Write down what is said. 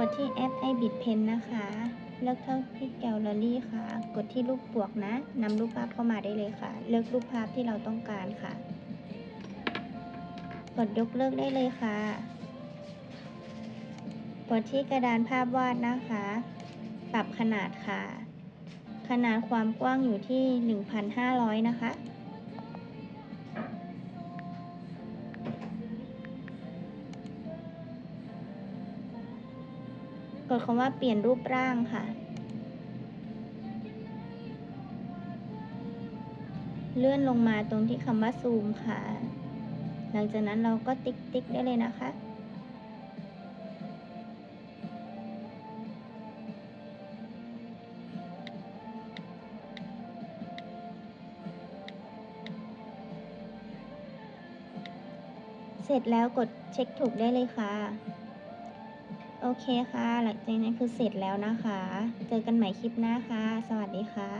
กดที่แอป iBit Pen นะคะ เลือกเข้าที่แกลเลอรี่ค่ะ กดที่รูปบวกนะนำรูปภาพเข้ามาได้เลยค่ะ เลือกรูปภาพที่เราต้องการค่ะ กดยกเลิกได้เลยค่ะ กดที่กระดานภาพวาดนะคะ ปรับขนาดค่ะ ขนาดความกว้างอยู่ที่ 1,500 นะคะ กดคำว่าเปลี่ยนรูปร่างค่ะ เลื่อนลงมาตรงที่คำว่าซูมค่ะ หลังจากนั้นเราก็ติ๊กติ๊กได้เลยนะคะเสร็จแล้วกดเช็คถูกได้เลยค่ะ โอเคค่ะ หลังจากนั้นคือเสร็จแล้วนะคะ เจอกันใหม่คลิปหน้าค่ะ สวัสดีค่ะ